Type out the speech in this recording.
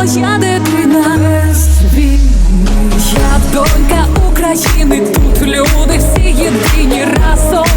моя дитина Я донька України, тут люди всі єдині разом.